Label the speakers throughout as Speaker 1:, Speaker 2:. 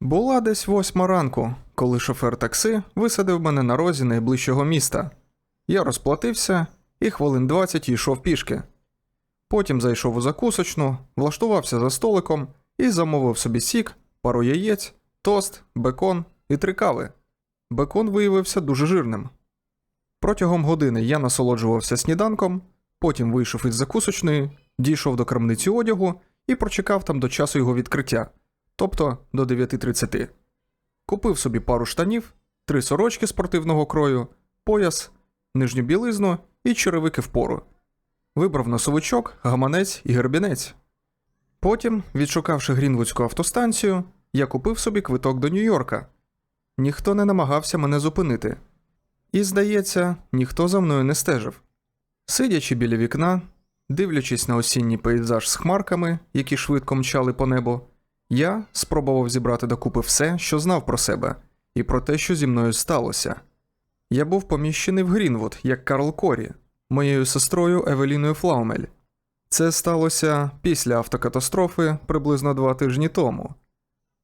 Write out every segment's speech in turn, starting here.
Speaker 1: Була десь восьма ранку, коли шофер такси висадив мене на розі найближчого міста. Я розплатився і хвилин 20 йшов пішки. Потім зайшов у закусочну, влаштувався за столиком і замовив собі сік, пару яєць, тост, бекон і три кави. Бекон виявився дуже жирним. Протягом години я насолоджувався сніданком, потім вийшов із закусочної, дійшов до крамниці одягу і прочекав там до часу його відкриття, тобто до 9.30. Купив собі пару штанів, три сорочки спортивного крою, пояс, нижню білизну і черевики впору. Вибрав носовичок, гаманець і гербінець. Потім, відшукавши Грінвудську автостанцію, я купив собі квиток до Нью-Йорка. Ніхто не намагався мене зупинити. І, здається, ніхто за мною не стежив. Сидячи біля вікна, дивлячись на осінній пейзаж з хмарками, які швидко мчали по небу, я спробував зібрати докупи все, що знав про себе, і про те, що зі мною сталося. Я був поміщений в Грінвуд, як Карл Корі, моєю сестрою Евеліною Флаумель. Це сталося після автокатастрофи приблизно два тижні тому.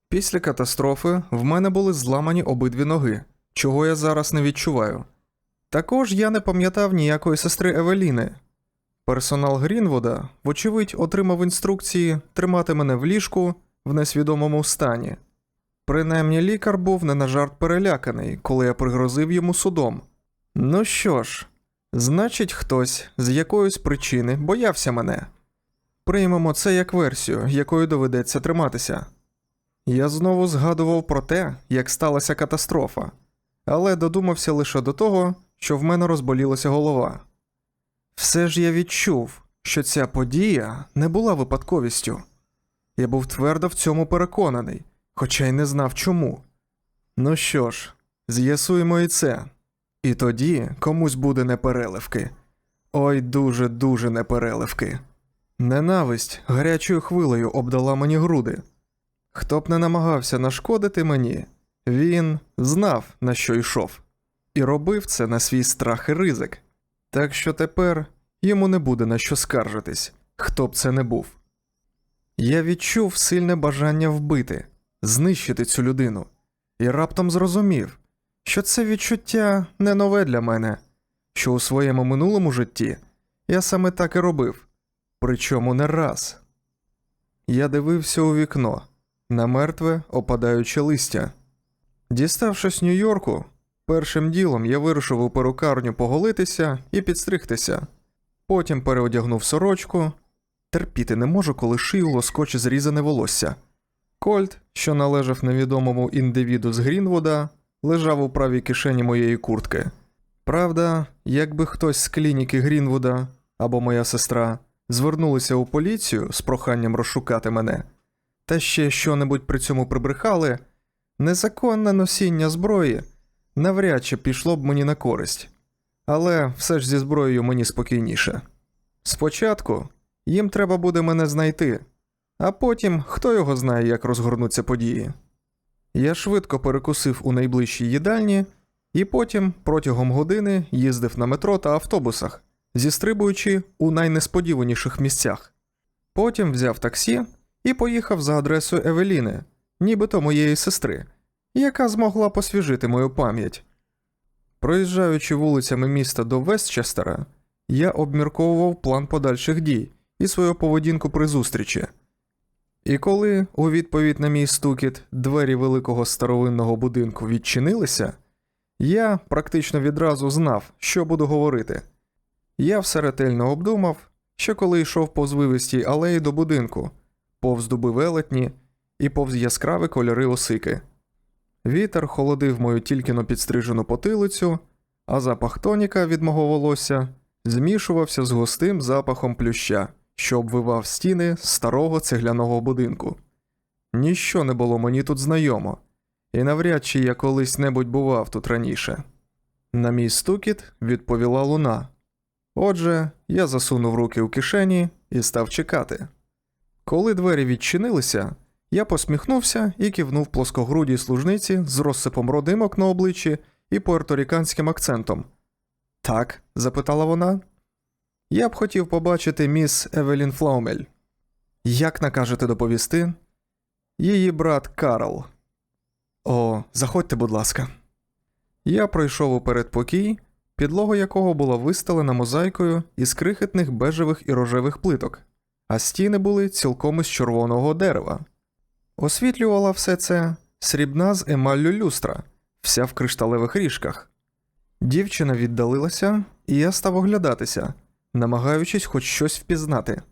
Speaker 1: Після катастрофи в мене були зламані обидві ноги, чого я зараз не відчуваю. Також я не пам'ятав ніякої сестри Евеліни. Персонал Грінвуда, вочевидь, отримав інструкції тримати мене в ліжку в несвідомому стані. Принаймні лікар був не на жарт переляканий, коли я пригрозив йому судом. Ну що ж, значить, хтось з якоїсь причини боявся мене. Приймемо це як версію, якою доведеться триматися. Я знову згадував про те, як сталася катастрофа, але додумався лише до того, що в мене розболілася голова. Все ж я відчув, що ця подія не була випадковістю. Я був твердо в цьому переконаний, хоча й не знав чому. Ну що ж, з'ясуємо і це. І тоді комусь буде непереливки. Ой, дуже дуже непереливки. Ненависть гарячою хвилею обдала мені груди. Хто б не намагався нашкодити мені, він знав, на що йшов, і робив це на свій страх і ризик. Так що тепер йому не буде на що скаржитись, хто б це не був. Я відчув сильне бажання вбити, знищити цю людину, і раптом зрозумів, що це відчуття не нове для мене, що у своєму минулому житті я саме так і робив, причому не раз. Я дивився у вікно на мертве опадаюче листя. Діставшись Нью-Йорку, першим ділом я вирушив у перукарню поголитися і підстригтися. Потім переодягнув сорочку. Терпіти не можу, коли шию лоскоче зрізане волосся. Кольт, що належав невідомому індивіду з Грінвуда, лежав у правій кишені моєї куртки. Правда, якби хтось з клініки Грінвуда або моя сестра звернулися у поліцію з проханням розшукати мене, та ще що-небудь при цьому прибрехали, незаконне носіння зброї навряд чи пішло б мені на користь. Але все ж зі зброєю мені спокійніше. Спочатку їм треба буде мене знайти, а потім хто його знає, як розгорнуться події. Я швидко перекусив у найближчій їдальні і потім протягом години їздив на метро та автобусах, зістрибуючи у найнесподіваніших місцях. Потім взяв таксі і поїхав за адресою Евеліни, нібито моєї сестри, яка змогла посвіжити мою пам'ять. Проїжджаючи вулицями міста до Вестчестера, я обмірковував план подальших дій і свою поведінку при зустрічі. І коли, у відповідь на мій стукіт, двері великого старовинного будинку відчинилися, я практично відразу знав, що буду говорити. Я все ретельно обдумав, що коли йшов повз вивистій алеї до будинку, повз дуби велетні і повз яскраві кольори осики. Вітер холодив мою тільки но підстрижену потилицю, а запах тоніка від мого волосся змішувався з густим запахом плюща, що обвивав стіни старого цегляного будинку. Ніщо не було мені тут знайомо, і навряд чи я колись небудь бував тут раніше. На мій стукіт відповіла луна. Отже, я засунув руки у кишені і став чекати. Коли двері відчинилися, я посміхнувся і кивнув плоскогрудій служниці з розсипом родимок на обличчі і пуерторіканським акцентом. Так? запитала вона. Я б хотів побачити міс Евелін Флаумель. Як накажете доповісти? Її брат Карл. то заходьте, будь ласка. Я пройшов у передпокій, підлога якого була вистелена мозаїкою із крихітних бежевих і рожевих плиток, а стіни були цілком із червоного дерева. Освітлювала все це срібна з емаллю люстра, вся в кришталевих ріжках. Дівчина віддалилася, і я став оглядатися, намагаючись хоч щось впізнати.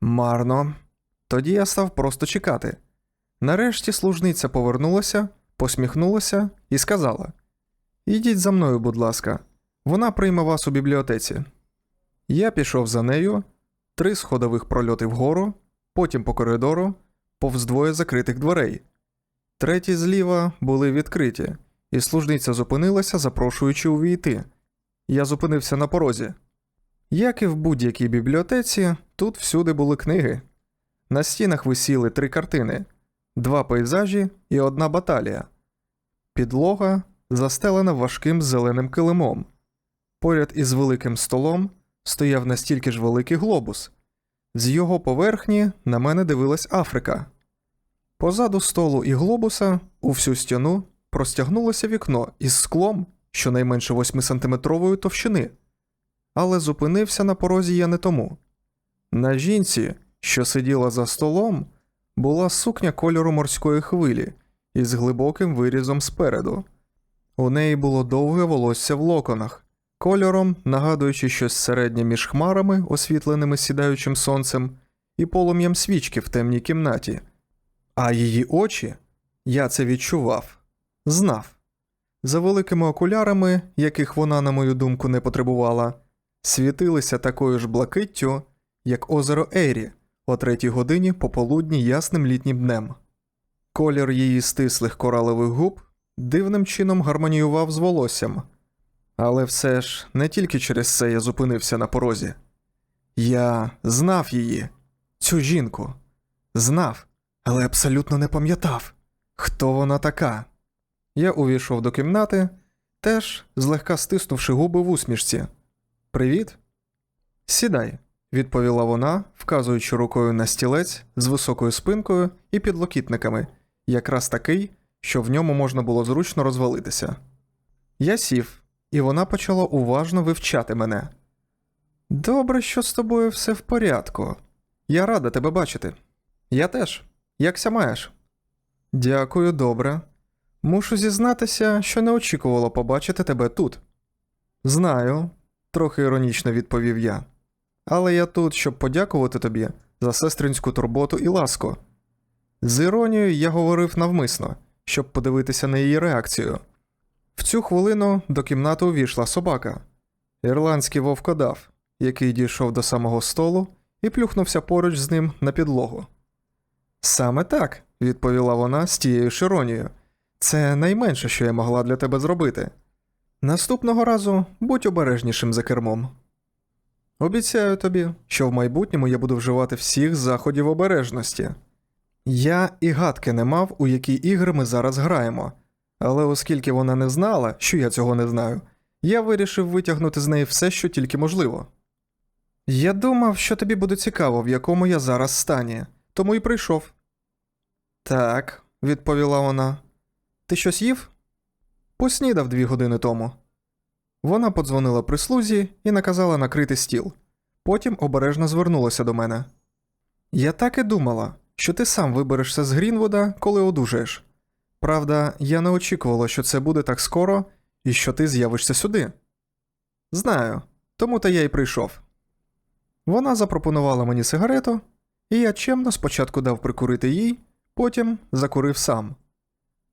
Speaker 1: Марно. Тоді я став просто чекати. Нарешті служниця повернулася, посміхнулася і сказала: Ідіть за мною, будь ласка, вона прийме вас у бібліотеці. Я пішов за нею, три сходових прольоти вгору, потім по коридору, повз двоє закритих дверей. Треті зліва були відкриті, і служниця зупинилася, запрошуючи увійти. Я зупинився на порозі. Як і в будь-якій бібліотеці, тут всюди були книги. На стінах висіли три картини, два пейзажі і одна баталія. Підлога застелена важким зеленим килимом. Поряд із великим столом стояв настільки ж великий глобус. З його поверхні на мене дивилась Африка. Позаду столу і глобуса у всю стіну простягнулося вікно із склом щонайменше 8-сантиметрової товщини. Але зупинився на порозі я не тому. На жінці, що сиділа за столом, була сукня кольору морської хвилі із глибоким вирізом спереду. У неї було довге волосся в локонах, кольором нагадуючи щось середнє між хмарами, освітленими сідаючим сонцем, і полум'ям свічки в темній кімнаті. А її очі, я це відчував, знав. За великими окулярами, яких вона, на мою думку, не потребувала, світилися такою ж блакиттю, як озеро Ейрі о третій годині пополудні ясним літнім днем. Колір її стислих коралових губ дивним чином гармоніював з волоссям, але все ж не тільки через це я зупинився на порозі. Я знав її, цю жінку, знав, але абсолютно не пам'ятав, хто вона така. Я увійшов до кімнати, теж злегка стиснувши губи в усмішці. Привіт. Сідай, відповіла вона, вказуючи рукою на стілець з високою спинкою і підлокітниками, якраз такий, що в ньому можна було зручно розвалитися. Я сів, і вона почала уважно вивчати мене. Добре, що з тобою все в порядку. Я рада тебе бачити. Я теж. Якся маєш? Дякую, добре. Мушу зізнатися, що не очікувала побачити тебе тут. Знаю, трохи іронічно відповів я. Але я тут, щоб подякувати тобі за сестринську турботу і ласку. З іронією я говорив навмисно, щоб подивитися на її реакцію. В цю хвилину до кімнати увійшла собака, ірландський вовкодав, який дійшов до самого столу і плюхнувся поруч з ним на підлогу. Саме так, відповіла вона з тією ж іронією. Це найменше, що я могла для тебе зробити. Наступного разу будь обережнішим за кермом. Обіцяю тобі, що в майбутньому я буду вживати всіх заходів обережності. Я і гадки не мав, у які ігри ми зараз граємо, але оскільки вона не знала, що я цього не знаю, я вирішив витягнути з неї все, що тільки можливо. Я думав, що тобі буде цікаво, в якому я зараз стані, тому й прийшов. Так, відповіла вона. Ти щось їв? Поснідав дві години тому. Вона подзвонила прислузі і наказала накрити стіл. Потім обережно звернулася до мене. Я так і думала, що ти сам виберешся з Грінвуда, коли одужаєш. Правда, я не очікувала, що це буде так скоро і що ти з'явишся сюди. Знаю, тому та я й прийшов. Вона запропонувала мені сигарету, і я чемно спочатку дав прикурити їй, потім закурив сам.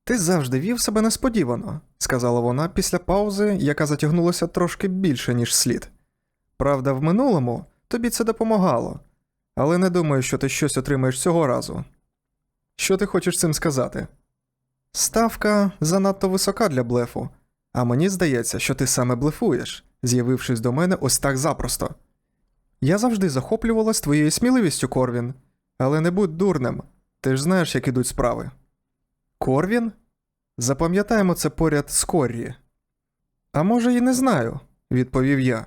Speaker 1: Ти завжди вів себе несподівано, сказала вона після паузи, яка затягнулася трошки більше, ніж слід. Правда, в минулому тобі це допомагало, але не думаю, що ти щось отримаєш цього разу. Що ти хочеш цим сказати? Ставка занадто висока для блефу, а мені здається, що ти саме блефуєш, з'явившись до мене ось так запросто. Я завжди захоплювалась твоєю сміливістю, Корвін, але не будь дурним, ти ж знаєш, як ідуть справи. Корвін? Запам'ятаємо це поряд з Коррі. А може, і не знаю, відповів я.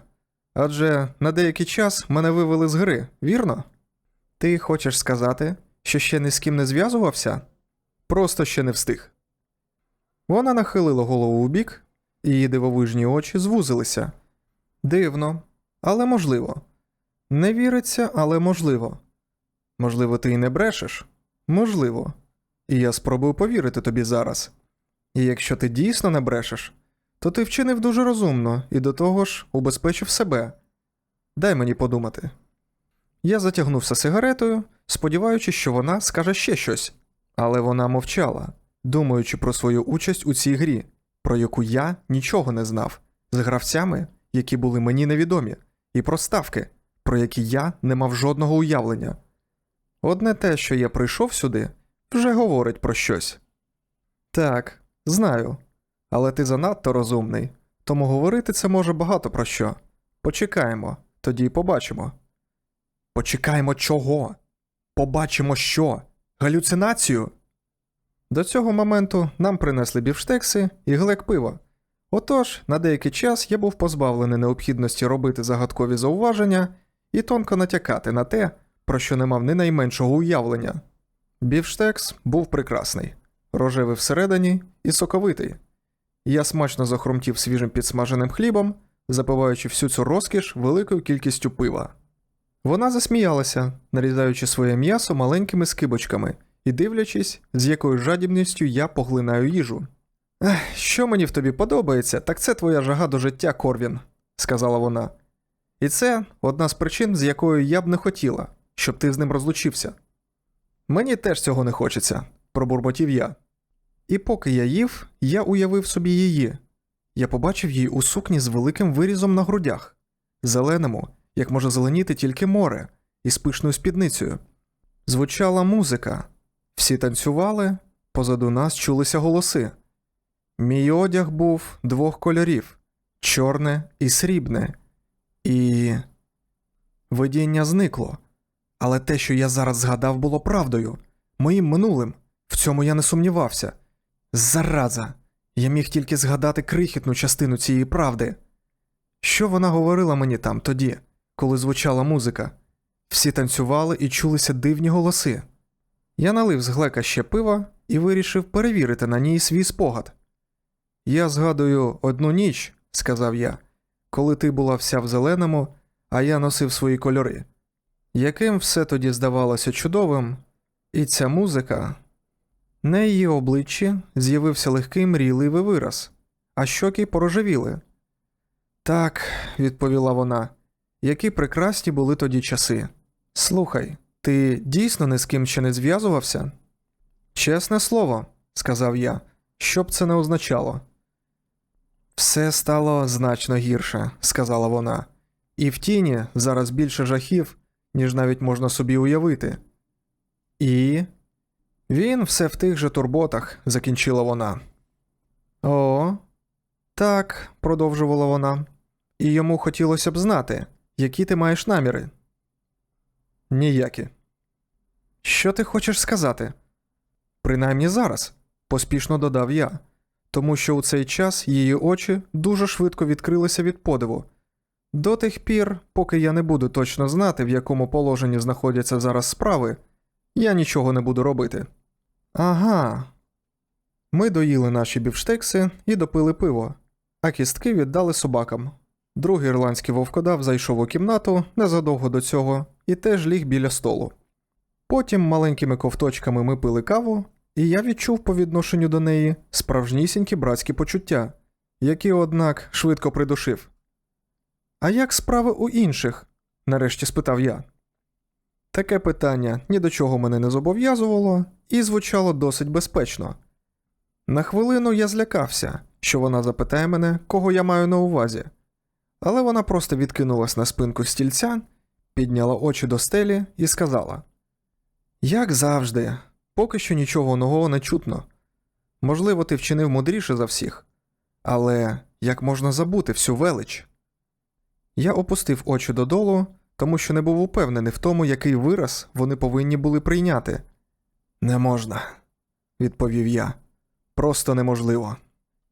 Speaker 1: Адже на деякий час мене вивели з гри, вірно? Ти хочеш сказати, що ще ні з ким не зв'язувався? Просто ще не встиг. Вона нахилила голову вбік, і її дивовижні очі звузилися. Дивно, але можливо. Не віриться, але можливо. Можливо, ти і не брешеш? Можливо. Я спробую повірити тобі зараз. І якщо ти дійсно не брешеш, то ти вчинив дуже розумно і до того ж убезпечив себе. Дай мені подумати. Я затягнувся сигаретою, сподіваючись, що вона скаже ще щось, але вона мовчала, думаючи про свою участь у цій грі, про яку я нічого не знав, з гравцями, які були мені невідомі, і про ставки, про які я не мав жодного уявлення. Одне те, що я прийшов сюди, вже говорить про щось. Так, знаю, але ти занадто розумний, тому говорити це може багато про що. Почекаємо, тоді й побачимо. Почекаємо чого? Побачимо що? Галюцинацію? До цього моменту нам принесли бівштекси і глек пива. Отож, на деякий час я був позбавлений необхідності робити загадкові зауваження і тонко натякати на те, про що не мав ні найменшого уявлення. Бівштекс був прекрасний, рожевий всередині і соковитий. Я смачно захрумтів свіжим підсмаженим хлібом, запиваючи всю цю розкіш великою кількістю пива. Вона засміялася, нарізаючи своє м'ясо маленькими скибочками і дивлячись, з якою жадібністю я поглинаю їжу. Ех, що мені в тобі подобається, так це твоя жага до життя, Корвін, сказала вона. І це одна з причин, з якою я б не хотіла, щоб ти з ним розлучився. Мені теж цього не хочеться, пробурмотів я. І поки я їв, я уявив собі її. Я побачив її у сукні з великим вирізом на грудях, зеленому, як може зеленіти тільки море, і з пишною спідницею. Звучала музика, всі танцювали, позаду нас чулися голоси. Мій одяг був двох кольорів чорне і срібне, і. Видіння зникло. Але те, що я зараз згадав, було правдою, моїм минулим. В цьому я не сумнівався. Зараза! Я міг тільки згадати крихітну частину цієї правди. Що вона говорила мені там тоді, коли звучала музика? Всі танцювали і чулися дивні голоси. Я налив з глека ще пива і вирішив перевірити на ній свій спогад. Я згадую одну ніч, сказав я, коли ти була вся в зеленому, а я носив свої кольори. Яким все тоді здавалося чудовим, і ця музика. На її обличчі з'явився легкий мрійливий вираз, а щоки порожевіли. Так, відповіла вона, які прекрасні були тоді часи. Слухай, ти дійсно ні з ким ще не зв'язувався? Чесне слово, сказав я, що б це не означало. Все стало значно гірше, сказала вона, і в тіні зараз більше жахів, ніж навіть можна собі уявити. І. Він все в тих же турботах, закінчила вона. О, так, продовжувала вона, і йому хотілося б знати, які ти маєш наміри. Ніякі. Що ти хочеш сказати? Принаймні зараз, поспішно додав я, тому що у цей час її очі дуже швидко відкрилися від подиву. До тих пір, поки я не буду точно знати, в якому положенні знаходяться зараз справи, я нічого не буду робити. Ага. Ми доїли наші бівштекси і допили пиво, а кістки віддали собакам. Другий ірландський вовкодав зайшов у кімнату незадовго до цього і теж ліг біля столу. Потім маленькими ковточками ми пили каву, і я відчув по відношенню до неї справжнісінькі братські почуття, які, однак, швидко придушив. А як справи у інших? нарешті спитав я. Таке питання ні до чого мене не зобов'язувало і звучало досить безпечно. На хвилину я злякався, що вона запитає мене, кого я маю на увазі, але вона просто відкинулась на спинку стільця, підняла очі до стелі і сказала: Як завжди, поки що нічого нового не чутно. Можливо, ти вчинив мудріше за всіх, але як можна забути всю велич? Я опустив очі додолу, тому що не був упевнений в тому, який вираз вони повинні були прийняти. Не можна, відповів я. Просто неможливо.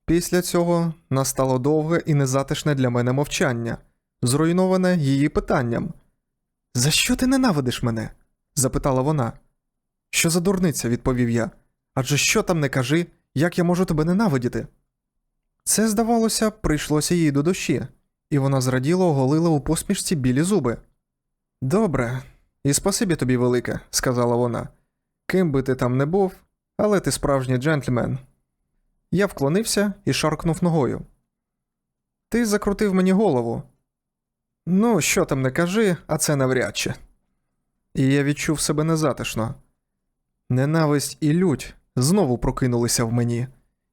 Speaker 1: Після цього настало довге і незатишне для мене мовчання, зруйноване її питанням. За що ти ненавидиш мене? запитала вона. Що за дурниця, відповів я. Адже що там не кажи, Як я можу тебе ненавидіти? Це, здавалося, прийшлося їй до душі, і вона зраділо оголила у посмішці білі зуби. Добре, і спасибі тобі велике, сказала вона. Ким би ти там не був, але ти справжній джентльмен. Я вклонився і шаркнув ногою. Ти закрутив мені голову. Ну, що там не кажи, а це навряд чи. І я відчув себе незатишно. Ненависть і лють знову прокинулися в мені,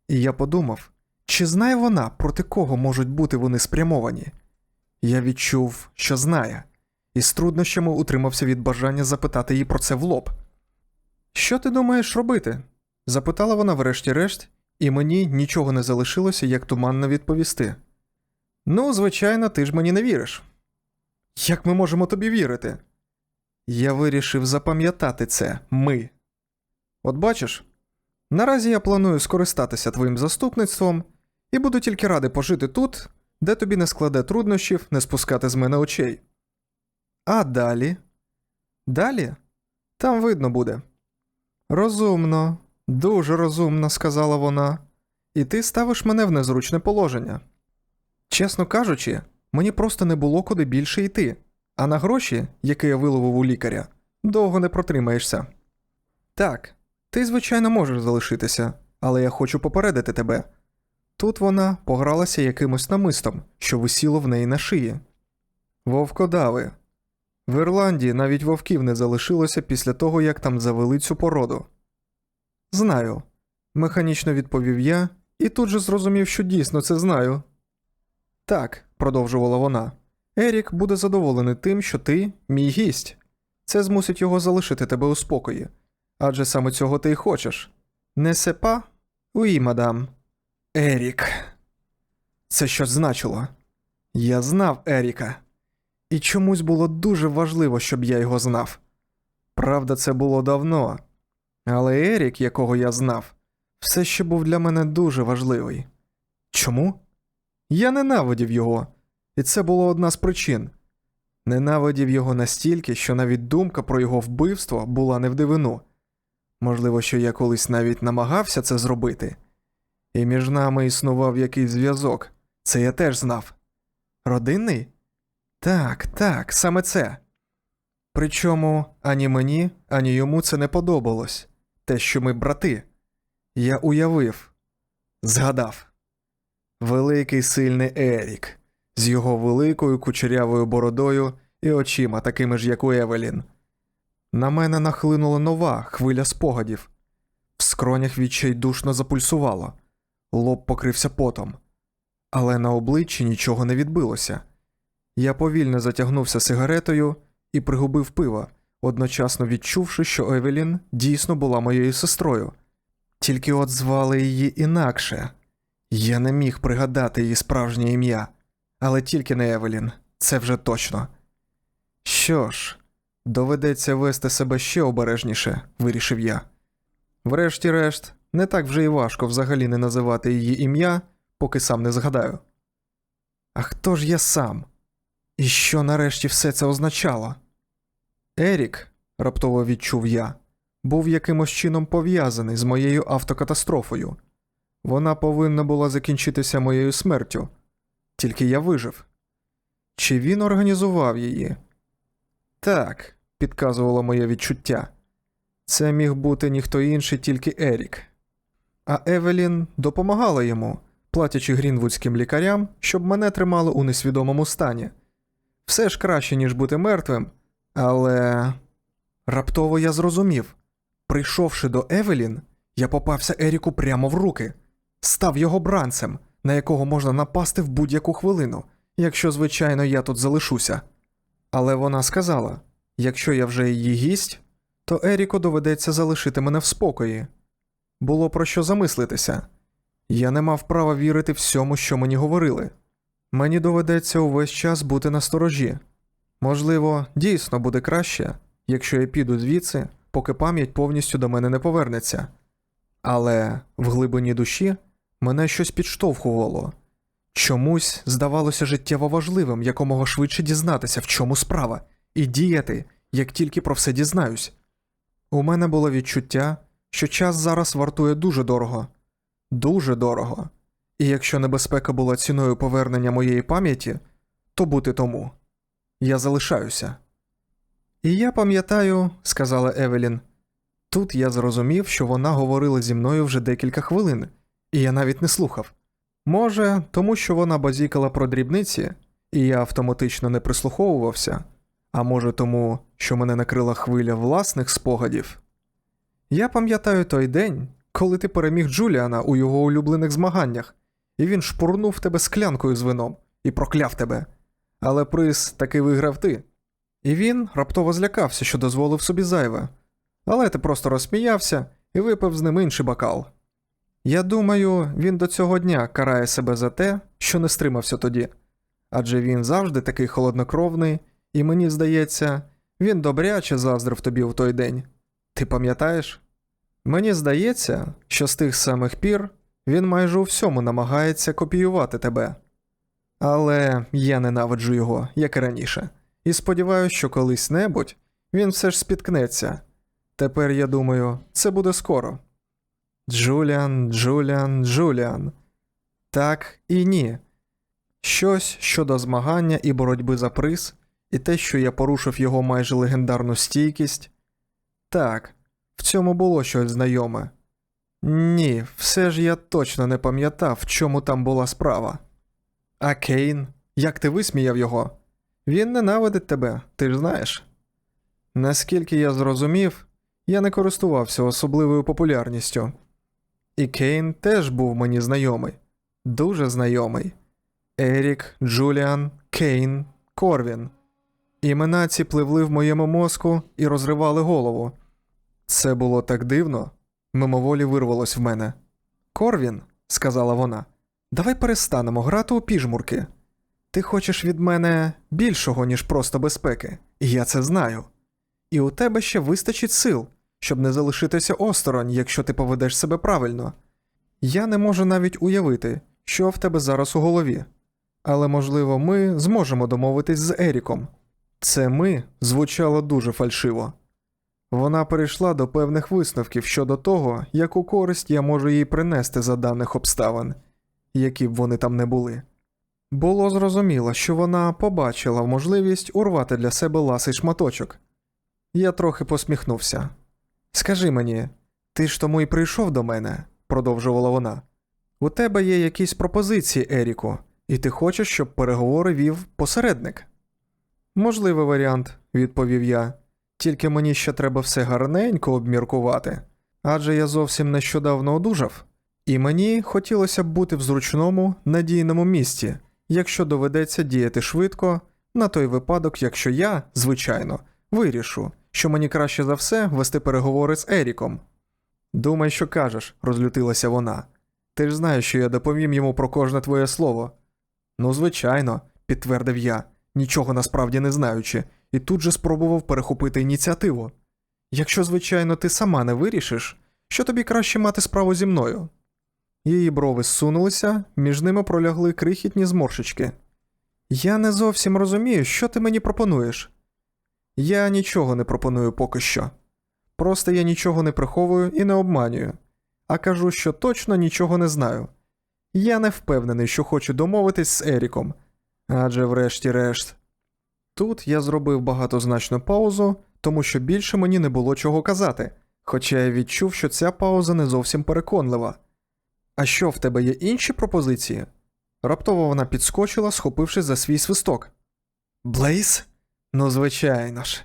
Speaker 1: і я подумав, чи знає вона, проти кого можуть бути вони спрямовані? Я відчув, що знає, і з труднощами утримався від бажання запитати її про це в лоб. Що ти думаєш робити? запитала вона врешті-решт, і мені нічого не залишилося, як туманно відповісти. Ну, звичайно, ти ж мені не віриш. Як ми можемо тобі вірити? Я вирішив запам'ятати це ми. От бачиш, наразі я планую скористатися твоїм заступництвом і буду тільки радий пожити тут, де тобі не складе труднощів не спускати з мене очей. А далі? Далі? Там видно буде. Розумно, дуже розумно, сказала вона, і ти ставиш мене в незручне положення. Чесно кажучи, мені просто не було куди більше йти, а на гроші, які я виловив у лікаря, довго не протримаєшся. Так, ти, звичайно, можеш залишитися, але я хочу попередити тебе. Тут вона погралася якимось намистом, що висіло в неї на шиї. Вовкодави. В Ірландії навіть вовків не залишилося після того, як там завели цю породу. Знаю, механічно відповів я і тут же зрозумів, що дійсно це знаю. Так, продовжувала вона, Ерік буде задоволений тим, що ти мій гість. Це змусить його залишити тебе у спокої. Адже саме цього ти й хочеш. Не сепа? Уї, мадам. Ерік. Це щось значило. Я знав Еріка. І чомусь було дуже важливо, щоб я його знав. Правда, це було давно. Але Ерік, якого я знав, все ще був для мене дуже важливий. Чому? Я ненавидів його, і це було одна з причин. Ненавидів його настільки, що навіть думка про його вбивство була не в дивину. Можливо, що я колись навіть намагався це зробити. І між нами існував якийсь зв'язок, це я теж знав. Родинний? Так, так, саме це. Причому ані мені, ані йому це не подобалось те, що ми брати. Я уявив, згадав. Великий сильний Ерік з його великою кучерявою бородою і очима, такими ж, як у Евелін. На мене нахлинула нова хвиля спогадів. В скронях відчайдушно запульсувало, лоб покрився потом, але на обличчі нічого не відбилося. Я повільно затягнувся сигаретою і пригубив пиво, одночасно відчувши, що Евелін дійсно була моєю сестрою. Тільки от звали її інакше. Я не міг пригадати її справжнє ім'я, але тільки не Евелін, це вже точно. Що ж, доведеться вести себе ще обережніше, вирішив я. Врешті-решт, не так вже й важко взагалі не називати її ім'я, поки сам не згадаю. А хто ж я сам? І що нарешті все це означало? Ерік, раптово відчув я, був якимось чином пов'язаний з моєю автокатастрофою. Вона повинна була закінчитися моєю смертю, тільки я вижив. Чи він організував її? Так, підказувало моє відчуття. Це міг бути ніхто інший, тільки Ерік. А Евелін допомагала йому, платячи грінвудським лікарям, щоб мене тримали у несвідомому стані. Все ж краще, ніж бути мертвим, але раптово я зрозумів. Прийшовши до Евелін, я попався Еріку прямо в руки, став його бранцем, на якого можна напасти в будь-яку хвилину, якщо, звичайно, я тут залишуся. Але вона сказала: якщо я вже її гість, то Еріку доведеться залишити мене в спокої. Було про що замислитися. Я не мав права вірити всьому, що мені говорили. Мені доведеться увесь час бути на сторожі. Можливо, дійсно буде краще, якщо я піду звідси, поки пам'ять повністю до мене не повернеться. Але в глибині душі мене щось підштовхувало. Чомусь здавалося життєво важливим якомога швидше дізнатися, в чому справа, і діяти, як тільки про все дізнаюсь. У мене було відчуття, що час зараз вартує дуже дорого. Дуже дорого. І якщо небезпека була ціною повернення моєї пам'яті, то бути тому. Я залишаюся. І я пам'ятаю, сказала Евелін. Тут я зрозумів, що вона говорила зі мною вже декілька хвилин, і я навіть не слухав. Може, тому що вона базікала про дрібниці, і я автоматично не прислуховувався, а може тому, що мене накрила хвиля власних спогадів. Я пам'ятаю той день, коли ти переміг Джуліана у його улюблених змаганнях, і він шпурнув тебе склянкою з вином і прокляв тебе. Але приз таки виграв ти. І він раптово злякався, що дозволив собі зайве. Але ти просто розсміявся і випив з ним інший бокал. Я думаю, він до цього дня карає себе за те, що не стримався тоді. Адже він завжди такий холоднокровний, і мені здається, він добряче заздрив тобі в той день. Ти пам'ятаєш? Мені здається, що з тих самих пір він майже у всьому намагається копіювати тебе. Але я ненавиджу його, як і раніше, і сподіваюся, що колись небудь він все ж спіткнеться. Тепер я думаю, це буде скоро. Джуліан, Джуліан, Джуліан. Так і ні. Щось щодо змагання і боротьби за приз, і те, що я порушив його майже легендарну стійкість. Так, в цьому було щось знайоме. Ні, все ж я точно не пам'ятав, в чому там була справа. А Кейн, як ти висміяв його? Він ненавидить тебе, ти ж знаєш. Наскільки я зрозумів, я не користувався особливою популярністю. І Кейн теж був мені знайомий, дуже знайомий. Ерік, Джуліан, Кейн, Корвін. Імена ці пливли в моєму мозку і розривали голову. Це було так дивно, мимоволі вирвалось в мене. Корвін, сказала вона, давай перестанемо грати у піжмурки. Ти хочеш від мене більшого, ніж просто безпеки, і я це знаю. І у тебе ще вистачить сил, щоб не залишитися осторонь, якщо ти поведеш себе правильно. Я не можу навіть уявити, що в тебе зараз у голові. Але, можливо, ми зможемо домовитись з Еріком. Це ми звучало дуже фальшиво. Вона перейшла до певних висновків щодо того, яку користь я можу їй принести за даних обставин, які б вони там не були. Було зрозуміло, що вона побачила можливість урвати для себе ласий шматочок. Я трохи посміхнувся. Скажи мені, ти ж тому й прийшов до мене, продовжувала вона. У тебе є якісь пропозиції, Еріку, і ти хочеш, щоб переговори вів посередник. Можливий варіант, відповів я. Тільки мені ще треба все гарненько обміркувати, адже я зовсім нещодавно одужав, і мені хотілося б бути в зручному, надійному місці, якщо доведеться діяти швидко, на той випадок, якщо я, звичайно, вирішу, що мені краще за все вести переговори з Еріком. Думай, що кажеш, розлютилася вона. Ти ж знаєш, що я доповім йому про кожне твоє слово. Ну, звичайно, підтвердив я, нічого насправді не знаючи, і тут же спробував перехопити ініціативу. Якщо, звичайно, ти сама не вирішиш, що тобі краще мати справу зі мною. Її брови зсунулися, між ними пролягли крихітні зморшечки. Я не зовсім розумію, що ти мені пропонуєш. Я нічого не пропоную поки що. Просто я нічого не приховую і не обманюю, а кажу, що точно нічого не знаю. Я не впевнений, що хочу домовитись з Еріком, адже, врешті-решт, тут я зробив багатозначну паузу, тому що більше мені не було чого казати, хоча я відчув, що ця пауза не зовсім переконлива. А що в тебе є інші пропозиції? Раптово вона підскочила, схопившись за свій свисток. Блейз? Ну, звичайно ж.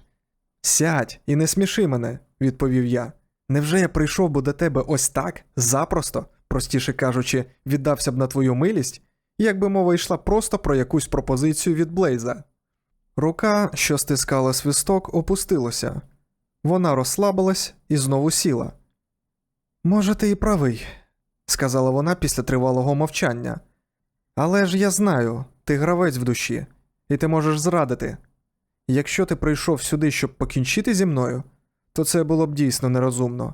Speaker 1: Сядь і не сміши мене, відповів я. Невже я прийшов би до тебе ось так, запросто, простіше кажучи, віддався б на твою милість, якби мова йшла просто про якусь пропозицію від Блейза. Рука, що стискала свисток, опустилася. Вона розслабилась і знову сіла. Може, ти і правий, сказала вона після тривалого мовчання. Але ж я знаю, ти гравець в душі, і ти можеш зрадити. Якщо ти прийшов сюди, щоб покінчити зі мною, то це було б дійсно нерозумно.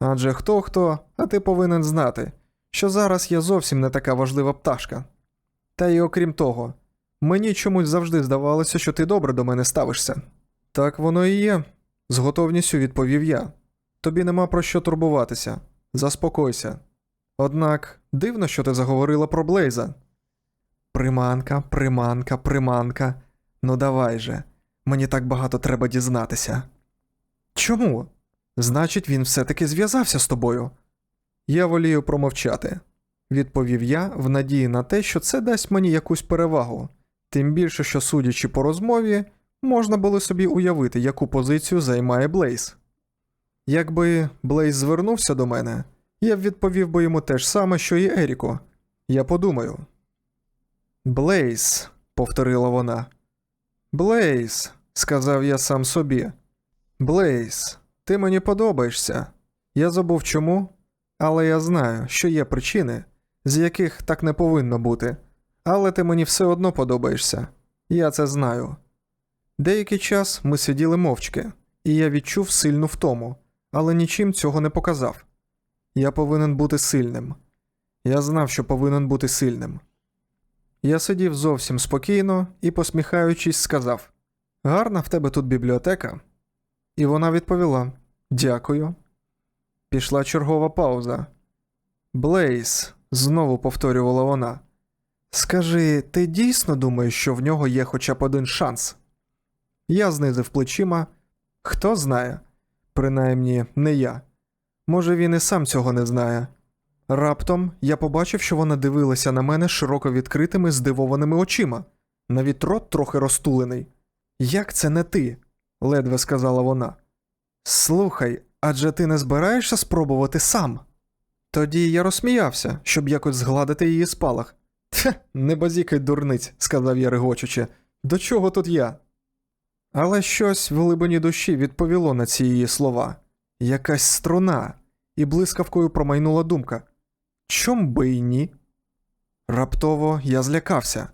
Speaker 1: Адже хто хто, а ти повинен знати, що зараз я зовсім не така важлива пташка. Та й окрім того, мені чомусь завжди здавалося, що ти добре до мене ставишся. Так воно і є, з готовністю відповів я. Тобі нема про що турбуватися. Заспокойся. Однак дивно, що ти заговорила про Блейза. Приманка, приманка, приманка. Ну давай же, мені так багато треба дізнатися. Чому? Значить, він все-таки зв'язався з тобою. Я волію промовчати, відповів я в надії на те, що це дасть мені якусь перевагу, тим більше, що, судячи по розмові, можна було собі уявити, яку позицію займає Блейз. Якби Блейз звернувся до мене, я б відповів би йому те ж саме, що і Еріку. Я подумаю. Блейз, повторила вона. Блейз, сказав я сам собі. Блейз, ти мені подобаєшся. Я забув чому, але я знаю, що є причини, з яких так не повинно бути. Але ти мені все одно подобаєшся. Я це знаю. Деякий час ми сиділи мовчки, і я відчув сильну втому, але нічим цього не показав. Я повинен бути сильним. Я знав, що повинен бути сильним. Я сидів зовсім спокійно і, посміхаючись, сказав: Гарна в тебе тут бібліотека. І вона відповіла: Дякую. Пішла чергова пауза. Блейз, знову повторювала вона. Скажи, ти дійсно думаєш, що в нього є хоча б один шанс? Я знизив плечима. Хто знає? Принаймні, не я. Може, він і сам цього не знає. Раптом я побачив, що вона дивилася на мене широко відкритими, здивованими очима, навіть рот трохи розтулений. Як це не ти? ледве сказала вона. Слухай, адже ти не збираєшся спробувати сам? Тоді я розсміявся, щоб якось згладити її спалах. Не базікай дурниць, сказав я регочучи. До чого тут я? Але щось в глибині душі відповіло на ці її слова. Якась струна, і блискавкою промайнула думка. Чом би й ні? Раптово я злякався.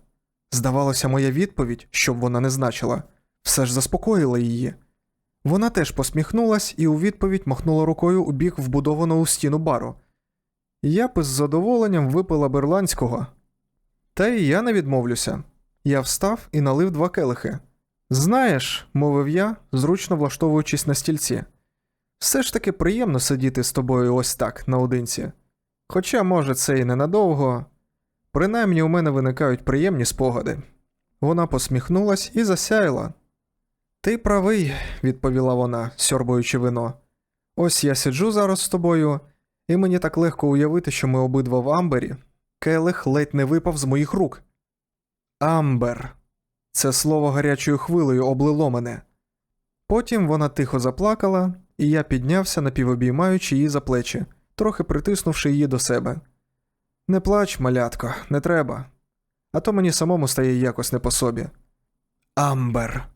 Speaker 1: Здавалося, моя відповідь, щоб вона не значила, все ж заспокоїла її. Вона теж посміхнулась і у відповідь махнула рукою у бік вбудованого у стіну бару. Я б із задоволенням випила берландського. Та і я не відмовлюся. Я встав і налив два келихи. Знаєш, мовив я, зручно влаштовуючись на стільці. Все ж таки приємно сидіти з тобою ось так, наодинці. Хоча, може, це і ненадовго. Принаймні у мене виникають приємні спогади. Вона посміхнулась і засяяла. Ти правий, відповіла вона, сьорбуючи вино. Ось я сиджу зараз з тобою, і мені так легко уявити, що ми обидва в амбері. Келих ледь не випав з моїх рук. Амбер. Це слово гарячою хвилею облило мене. Потім вона тихо заплакала, і я піднявся, напівобіймаючи її за плечі, трохи притиснувши її до себе. Не плач, малятко, не треба. А то мені самому стає якось не по собі. Амбер.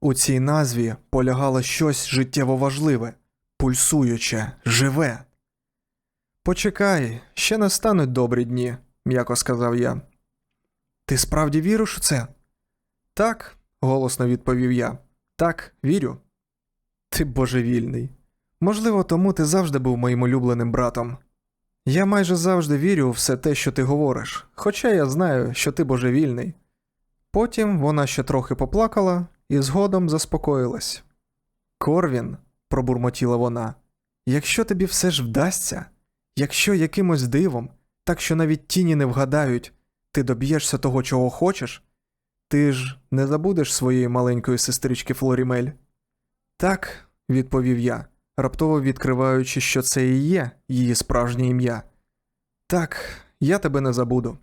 Speaker 1: У цій назві полягало щось життєво важливе, пульсуюче, живе. Почекай, ще настануть добрі дні, м'яко сказав я. Ти справді віриш у це? Так, голосно відповів я. Так, вірю. Ти божевільний. Можливо, тому ти завжди був моїм улюбленим братом. Я майже завжди вірю у все те, що ти говориш, хоча я знаю, що ти божевільний. Потім вона ще трохи поплакала і згодом заспокоїлась. Корвін, пробурмотіла вона, якщо тобі все ж вдасться, якщо якимось дивом, так що навіть тіні не вгадають, ти доб'єшся того, чого хочеш, ти ж не забудеш своєї маленької сестрички Флорімель? Так, відповів я, раптово відкриваючи, що це і є її справжнє ім'я. Так, я тебе не забуду.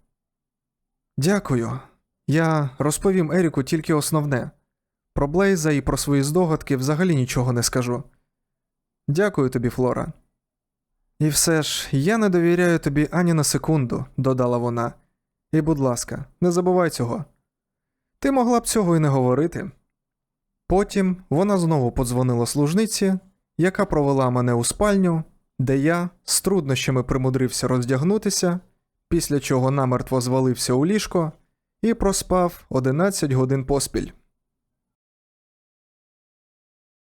Speaker 1: Дякую. Я розповім Еріку тільки основне. Про Блейза і про свої здогадки взагалі нічого не скажу. Дякую тобі, Флора. І все ж я не довіряю тобі ані на секунду, додала вона. І, будь ласка, не забувай цього. Ти могла б цього і не говорити. Потім вона знову подзвонила служниці, яка провела мене у спальню, де я з труднощами примудрився роздягнутися, після чого намертво звалився у ліжко і проспав 11 годин поспіль.